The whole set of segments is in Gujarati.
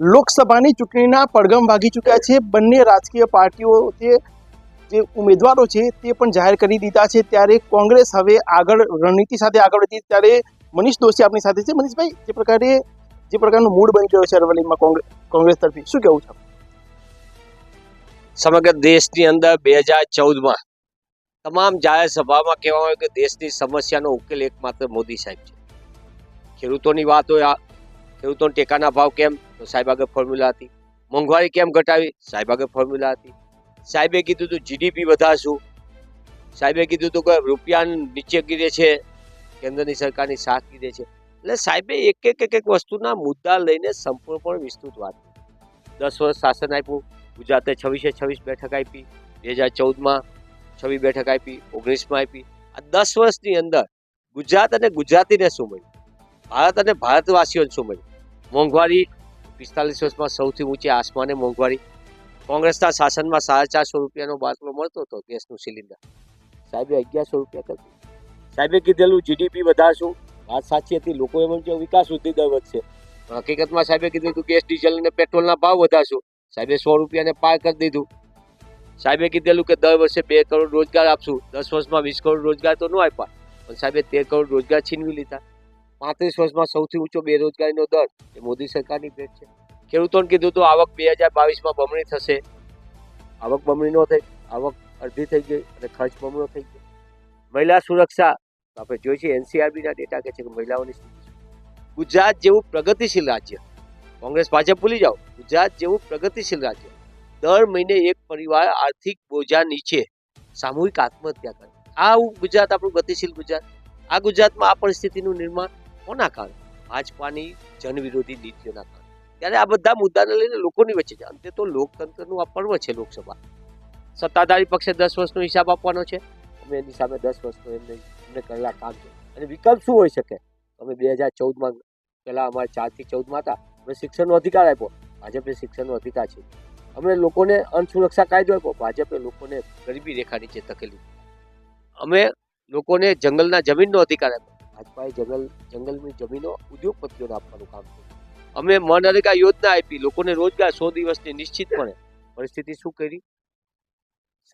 લોકસભાની ચૂંટણીના પડઘમ ભાગી ચૂક્યા છે. બંને રાજકીય પાર્ટીઓ જે જે ઉમેદવારો છે તે પણ જાહેર કરી દીધા છે. ત્યારે કોંગ્રેસ હવે આગળ રણનીતિ સાથે આગળ વધી ત્યારે મનીષ દોશી આપણી સાથે છે. મનીષભાઈ, જે પ્રકારે, જે પ્રકારનો મૂડ બની ગયો છે અરવલ્લીમાં કોંગ્રેસ તરફી શું કહેવું છે? સમગ્ર દેશની અંદર બે હજાર ચૌદમાં તમામ જાહેર સભામાં કહેવામાં આવ્યું કે દેશની સમસ્યાનો ઉકેલ એકમાત્ર મોદી સાહેબ છે. ખેડૂતોની વાત હોય ખેડૂતોને ટેકાના ભાવ કેમ? તો સાહેબ આગળ ફોર્મ્યુલા હતી. મોંઘવારી કેમ ઘટાવી? સાહેબ આગળ ફોર્મ્યુલા હતી. સાહેબે કીધું હતું જીડીપી વધારશું. સાહેબે કીધું હતું કે રૂપિયા નીચે ગીરે છે, કેન્દ્રની સરકારની સાથ કીધે છે. એટલે સાહેબે એક એક એક એક વસ્તુના મુદ્દા લઈને સંપૂર્ણપણે વિસ્તૃત વાત દસ વર્ષ શાસન આપ્યું. ગુજરાતે છવ્વીસે છવ્વીસ બેઠક આપી. બે હજાર ચૌદમાં છવ્વીસ બેઠક આપી. ઓગણીસમાં આપી. આ દસ વર્ષની અંદર ગુજરાત અને ગુજરાતીને શું મળ્યું? ભારત અને ભારતવાસીઓને શું મળ્યું? મોંઘવારી પિસ્તાલીસ વર્ષમાં સૌથી ઊંચી આસમાને મોંઘવારી. કોંગ્રેસના શાસનમાં સાડા ચારસો રૂપિયાનો બાટલો મળતો હતો ગેસનું સિલિન્ડર. સાહેબે અગિયારસો રૂપિયા કરી સાહેબે કીધેલું જીડીપી વધારશું. વાત સાચી હતી. લોકો એમ કે વિકાસ વૃદ્ધિ દર વધશે હકીકતમાં સાહેબે કીધું હતું ગેસ, ડીઝલ અને પેટ્રોલના ભાવ વધારશું. સાહેબે સો રૂપિયાને પાર કરી દીધું. સાહેબે કીધેલું કે દર વર્ષે બે કરોડ રોજગાર આપશું. દસ વર્ષમાં વીસ કરોડ રોજગાર તો ન આપ્યા. પણ સાહેબે તેર કરોડ રોજગાર છીનવી લીધા. પાંત્રીસ વર્ષમાં સૌથી ઊંચો બેરોજગારીનો દર એ મોદી સરકારની ભેટ છે. ખેડૂતોને કીધું તો આવક બે હજાર બાવીસમાં બમણી થશે. આવક બમણી ન થઈ, આવક અડધી થઈ ગઈ અને ખર્ચ બમણો થઈ ગયો. મહિલા સુરક્ષા આપણે જોઈએ છીએ એનસીઆરબીના ડેટા કહે છે કે મહિલાઓની સ્થિતિ ગુજરાત જેવું પ્રગતિશીલ રાજ્ય. કોંગ્રેસ, ભાજપ, ભૂલી જાઓ. ગુજરાત જેવું પ્રગતિશીલ રાજ્ય. દર મહિને એક પરિવાર આર્થિક બોજા નીચે સામૂહિક આત્મહત્યા કરે. આ ગુજરાત, આપણું ગતિશીલ ગુજરાત. આ ગુજરાતમાં આ પરિસ્થિતિનું નિર્માણ કોના કારણે? ભાજપાની જનવિરોધી નીતિઓના કારણે. ત્યારે આ બધા મુદ્દાને લઈને લોકોની વચ્ચે અંતે તો લોકતંત્રનું આ પર્વ છે લોકસભા. સત્તાધારી પક્ષે દસ વર્ષનો હિસાબ આપવાનો છે. અમે એની સામે દસ વર્ષનો એમને એમને કરેલા કામ છે. અને વિકલ્પ શું હોઈ શકે? અમે બે હજાર ચૌદમાં પહેલાં અમારે ચારથી ચૌદમાં હતા. અમે શિક્ષણનો અધિકાર આપ્યો. ભાજપે શિક્ષણનો અધિકાર છે. અમે લોકોને અનસુરક્ષા કાયદો આપ્યો. ભાજપે લોકોને ગરીબી રેખા નીચે તકેલી અમે લોકોને જંગલના જમીનનો અધિકાર આપ્યો. ભાજપાએ જંગલ, જંગલની જમીનો ઉદ્યોગપતિઓને આપવાનું કામ કર્યું. અમે મનરેગા યોજના આપી લોકોને રોજગાર સો દિવસની નિશ્ચિતપણે પરિસ્થિતિ શું કરી?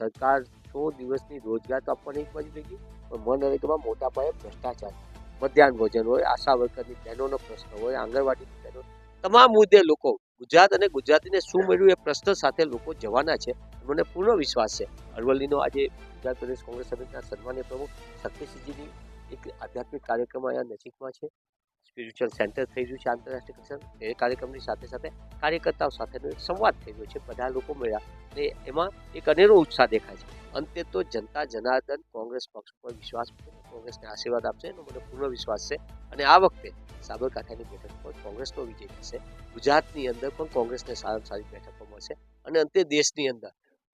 સરકાર સો દિવસની રોજગાર તો આપવાની એક બાજુ થઈ પણ મનરેગામાં મોટા પાયે ભ્રષ્ટાચાર, મધ્યાહન ભોજન હોય, આશા વર્કરની બહેનોનો પ્રશ્ન હોય, આંગણવાડીની બહેનો તમામ મુદ્દે લોકો, ગુજરાત અને ગુજરાતીને શું મળ્યું એ પ્રશ્ન સાથે લોકો જવાના છે મને પૂર્ણ વિશ્વાસ છે. અરવલ્લીનો આજે ગુજરાત પ્રદેશ કોંગ્રેસ સમિતિના સન્માનીય પ્રમુખ શક્તિસિંહજીની એક આધ્યાત્મિક કાર્યક્રમ અહીંયા નજીકમાં છે. સ્પિરિચ્યુઅલ સેન્ટર થઈ રહ્યું છે આંતરરાષ્ટ્રીય કક્ષાનું એ કાર્યક્રમની સાથે સાથે કાર્યકર્તાઓ સાથેનો સંવાદ થઈ રહ્યો છે. બધા લોકો મળ્યા અને એમાં એક અનેરો ઉત્સાહ દેખાય છે. અંતે તો જનતા, જનાર્દન, કોંગ્રેસ પક્ષ પર વિશ્વાસ કોંગ્રેસને આશીર્વાદ આપશે એનો મને પૂર્ણ વિશ્વાસ છે. અને આ વખતે સાબરકાંઠાની બેઠક પર કોંગ્રેસનો વિજય થશે. ગુજરાતની અંદર પણ કોંગ્રેસને સારામાં સારી બેઠકો મળશે. અને અંતે દેશની અંદર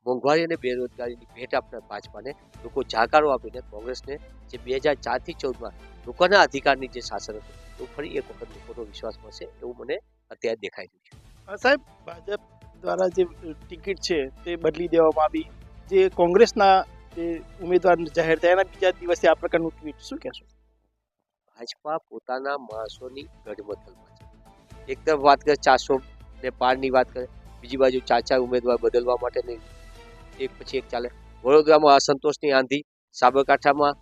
મોંઘવારી અને બેરોજગારીની ભેટ આપનાર ભાજપાને લોકો જાકારો આપીને કોંગ્રેસને જે બે હજાર ચારથી ચૌદમાં લોકોના અધિકારની જે શાસન હતું તો ફરી એક વખત લોકોનો વિશ્વાસ મળશે એવું મને અત્યારે દેખાઈ રહ્યું છે. સાહેબ ભાજપ દ્વારા જે ટિકિટ છે તે બદલી દેવામાં આવી. જે કોંગ્રેસના જે ઉમેદવાર જાહેર થયા એના બીજા દિવસે આ પ્રકારનું ટ્વીટ શું કહેશો? ભાજપા પોતાના માણસોની ગઢમથલમાં છે. એક તરફ વાત કરે ચારસો ને પારની વાત કરે બીજી બાજુ ચાર ઉમેદવાર બદલવા માટેની એક પછી એક ચાલે. વડોદરામાં અસંતોષની આંધી, સાબરકાંઠામાં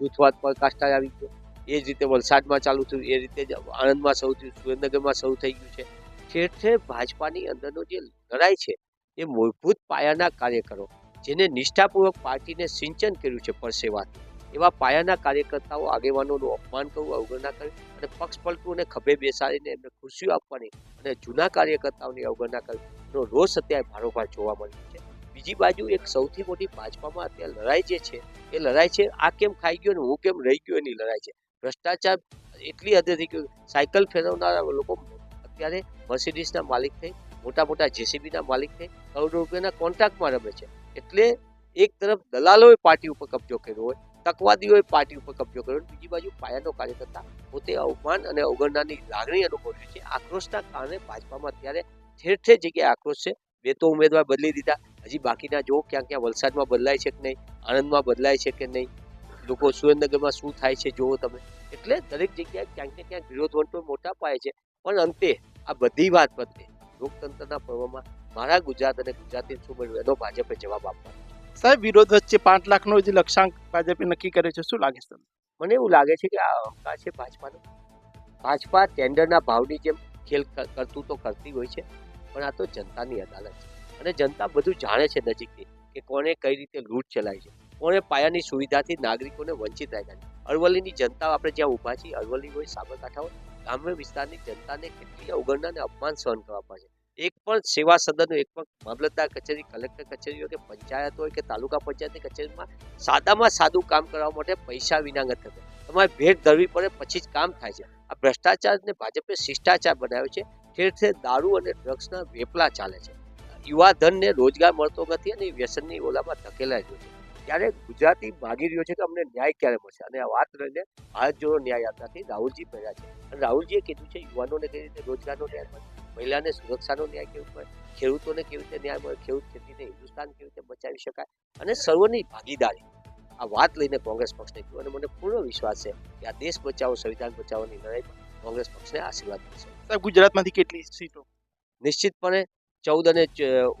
જૂથવાદ પ્રકાશતા આવી ગયો. એ જ રીતે વલસાડમાં ચાલુ થયું. એ રીતે જ આણંદમાં શરૂ થયું. સુરેન્દ્રનગરમાં શરૂ થઈ ગયું છે. ઠેર ઠેર ભાજપાની અંદરનો જે લડાઈ છે, એ મૂળભૂત પાયાના કાર્યકરો, જેને નિષ્ઠાપૂર્વક પાર્ટીને સિંચન કર્યું છે પરસેવાથી, એવા પાયાના કાર્યકર્તાઓ, આગેવાનોનું અપમાન કરવું, અવગણના કરવી અને પક્ષ પલટું અને ખભે બેસાડીને એમને ખુરશીઓ આપવાની અને જૂના કાર્યકર્તાઓની અવગણના કરવી કરવીનો રોષ અત્યારે ભારોભાર જોવા મળ્યો. બીજી બાજુ એક સૌથી મોટી ભાજપામાં અત્યારે લડાઈ જે છે એ લડાઈ છે આ કેમ ખાઈ ગયો ને હું કેમ રહી ગયો એની લડાઈ છે. ભ્રષ્ટાચાર એટલી હદે થઈ ગયો સાયકલ ફેરવનારા લોકો અત્યારે મર્સિડીઝના માલિક થઈ મોટા મોટા જેસીબીના માલિક થઈ કરોડો રૂપિયાના કોન્ટ્રાક્ટમાં રમે છે. એટલે એક તરફ દલાલોએ પાર્ટી ઉપર કબજો કર્યો હોય તકવાદીઓએ પાર્ટી ઉપર કબજો કર્યો હોય, બીજી બાજુ પાયાનો કાર્યકર્તા પોતે અવમાન અને અવગણનાની લાગણી અનુભવ્યું છે. આક્રોશના કારણે ભાજપામાં અત્યારે ઠેર ઠેર જગ્યાએ આક્રોશ છે. બે તો ઉમેદવાર બદલી દીધા હજી બાકીના જો ક્યાં ક્યાં વલસાડમાં બદલાય છે કે નહીં આણંદમાં બદલાય છે કે નહીં લોકો સુરેન્દ્રનગરમાં શું થાય છે જુઓ તમે. એટલે દરેક જગ્યાએ ક્યાંક ને ક્યાંક વિરોધ વંટો મોટા પાયે છે. પણ અંતે આ બધી વાત બદલે લોકતંત્રના પર્વમાં મારા ગુજરાત અને ગુજરાતી શું બન્યું એનો ભાજપે જવાબ આપવાનો સાહેબ વિરોધ વચ્ચે પાંચ લાખનો જે લક્ષ્યાંક ભાજપે નક્કી કરે છે શું લાગે છે તમને? મને એવું લાગે છે કે આ અહંકાર છે ભાજપાનો. ભાજપા ટેન્ડરના ભાવની જેમ ખેલ કરતું તો કરતી હોય છે પણ આ તો જનતાની અદાલત છે. અને જનતા બધું જાણે છે નજીકથી કે કોને કઈ રીતે લૂંટ ચલાવી છે. કોને પાયાની સુવિધાથી નાગરિકોને વંચિત રાખ્યા છે. અરવલ્લીની જનતા આપણે જ્યાં ઊભા છીએ, અરવલ્લી હોય, સાબરકાંઠા હોય ગ્રામ્ય વિસ્તારની જનતાને કેટલી અવગણના અને અપમાન સહન કરવા પડે એક પણ સેવા સદનનું, એક પણ મામલતદાર કચેરી, કલેક્ટર કચેરી હોય કે પંચાયત હોય કે તાલુકા પંચાયતની કચેરીમાં સાદામાં સાદું કામ કરવા માટે પૈસા વિનાગત થતો. તમારે ભેટ ધરવી પડે, પછી જ કામ થાય છે. આ ભ્રષ્ટાચારને ભાજપે શિષ્ટાચાર બનાવ્યો છે. ઠેર ઠેર દારૂ અને ડ્રગ્સના વેપલા ચાલે છે. યુવા ધનને રોજગાર મળતો નથી અને વ્યસનની ઓલામાં ધકેલાઈ રહ્યો છે. ત્યારે ગુજરાતી માગી રહ્યો છે કે અમને ન્યાય ક્યારે મળશે? અને આ વાત લઈને ભારત જોડો ન્યાય યાત્રાથી રાહુલજી પહેર્યા છે. અને રાહુલજીએ કીધું છે યુવાનોને કઈ રીતે રોજગારનો ન્યાય મળે? મહિલાને સુરક્ષાનો ન્યાય કેવો મળે? ખેડૂતોને કેવી રીતે ન્યાય મળે? ખેડૂત ખેતીને હિન્દુસ્તાન કેવી રીતે બચાવી શકાય? અને સર્વની ભાગીદારી. આ વાત લઈને કોંગ્રેસ પક્ષને કહ્યું અને મને પૂર્ણ વિશ્વાસ છે કે આ દેશ બચાવો સંવિધાન બચાવવાની લડાઈમાં કોંગ્રેસ પક્ષને આશીર્વાદ મળશે. સાહેબ ગુજરાતમાંથી કેટલી સીટો? નિશ્ચિતપણે ચૌદ અને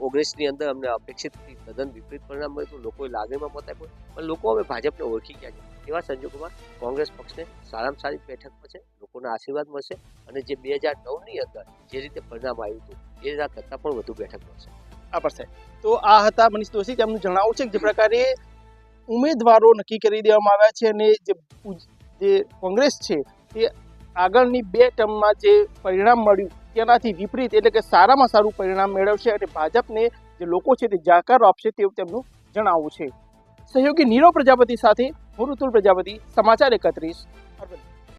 ઓગણીસની અંદર અમને અપેક્ષિત તદ્દન વિપરીત પરિણામ મળ્યું હતું. લોકોએ લાગણીમાં પોતા પણ લોકો હવે ભાજપને ઓળખી ગયા છે. એવા સંજોગોમાં કોંગ્રેસ પક્ષને સારામાં સારી બેઠક મળશે, લોકોના આશીર્વાદ મળશે અને જે બે હજાર નવની અંદર જે રીતે પરિણામ આવ્યું હતું, એ રીતના કરતાં પણ વધુ બેઠક મળશે. આભાર સાહેબ તો આ હતા મનીષ દોશી તેમનું જણાવવું છે કે જે પ્રકારે ઉમેદવારો નક્કી કરી દેવામાં આવ્યા છે અને જે જે કોંગ્રેસ છે તે આગળની બે ટર્મમાં જે પરિણામ મળ્યું તેનાથી વિપરીત એટલે કે સારામાં સારું પરિણામ મેળવશે અને ભાજપને જે લોકો છે તે જાકારો આપશે તેવું તેમનું જણાવવું છે. સહયોગી નીરવ પ્રજાપતિ સાથે હું ઋતુલ પ્રજાપતિ, સમાચાર એકત્રીસ. અરવલ્લી